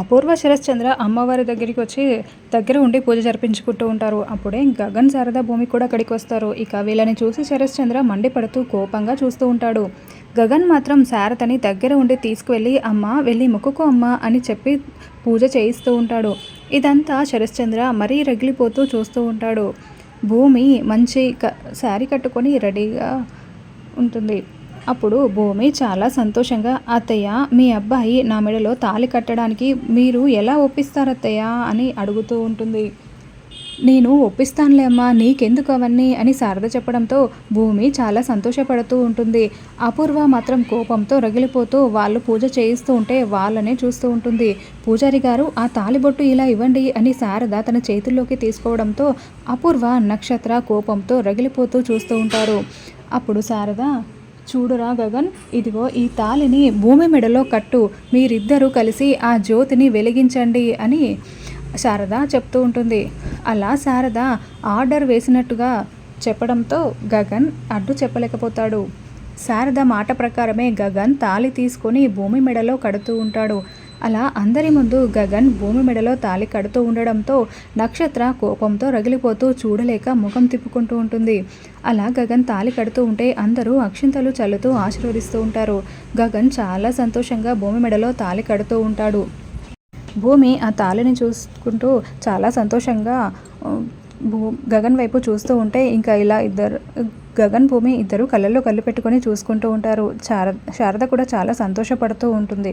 అపూర్వ శరశ్చంద్ర అమ్మవారి దగ్గరికి వచ్చి దగ్గర ఉండి పూజ జరిపించుకుంటూ ఉంటారు. అప్పుడే గగన్ శారదా భూమి కూడా అక్కడికి వస్తారు. ఇక వీళ్ళని చూసి శరశ్చంద్ర మండిపడుతూ కోపంగా చూస్తూ ఉంటాడు. గగన్ మాత్రం శారదని దగ్గర ఉండి తీసుకువెళ్ళి అమ్మ వెళ్ళి మొక్కుకో అమ్మ అని చెప్పి పూజ చేయిస్తూ ఉంటాడు. ఇదంతా శరశ్చంద్ర మరీ రగిలిపోతూ చూస్తూ ఉంటాడు. భూమి మంచి క శారీ కట్టుకొని రెడీగా ఉంటుంది. అప్పుడు భూమి చాలా సంతోషంగా అత్తయ్య మీ అబ్బాయి నా మెడలో తాళి కట్టడానికి మీరు ఎలా ఒప్పిస్తారు అత్తయ్య అని అడుగుతూ ఉంటుంది. నేను ఒప్పిస్తానులే అమ్మా నీకెందుకు అవన్నీ? అని శారద చెప్పడంతో భూమి చాలా సంతోషపడుతూ ఉంటుంది. అపూర్వ మాత్రం కోపంతో రగిలిపోతూ వాళ్ళు పూజ చేయిస్తూ ఉంటే వాళ్ళనే చూస్తూ ఉంటుంది. పూజారి గారు ఆ తాలిబొట్టు ఇలా ఇవ్వండి అని శారద తన చేతుల్లోకి తీసుకోవడంతో అపూర్వ నక్షత్ర కోపంతో రగిలిపోతూ చూస్తూ ఉంటారు. అప్పుడు శారద చూడురా గగన్. ఇదిగో ఈ తాళిని భూమి మెడలో కట్టు. మీరిద్దరూ కలిసి ఆ జ్యోతిని వెలిగించండి అని శారద చెప్తూ ఉంటుంది. అలా శారద ఆర్డర్ వేసినట్టుగా చెప్పడంతో గగన్ అడ్డు చెప్పలేకపోతాడు. శారద మాట ప్రకారమే గగన్ తాలి తీసుకొని భూమి మెడలో కడుతూ ఉంటాడు. అలా అందరి ముందు గగన్ భూమి మెడలో తాలి కడుతూ ఉండడంతో నక్షత్ర కోపంతో రగిలిపోతూ చూడలేక ముఖం తిప్పుకుంటూ ఉంటుంది. అలా గగన్ తాలి కడుతూ ఉంటే అందరూ అక్షింతలు చల్లుతూ ఆశీర్వదిస్తూ ఉంటారు. గగన్ చాలా సంతోషంగా భూమి మెడలో తాలి కడుతూ ఉంటాడు. భూమి ఆ తాళిని చూసుకుంటూ చాలా సంతోషంగా భూ గగన్ వైపు చూస్తూ ఉంటే ఇంకా ఇలా ఇద్దరు గగన్ భూమి ఇద్దరు కళ్ళల్లో కళ్ళు పెట్టుకొని చూసుకుంటూ ఉంటారు. శారద శారద కూడా చాలా సంతోషపడుతూ ఉంటుంది.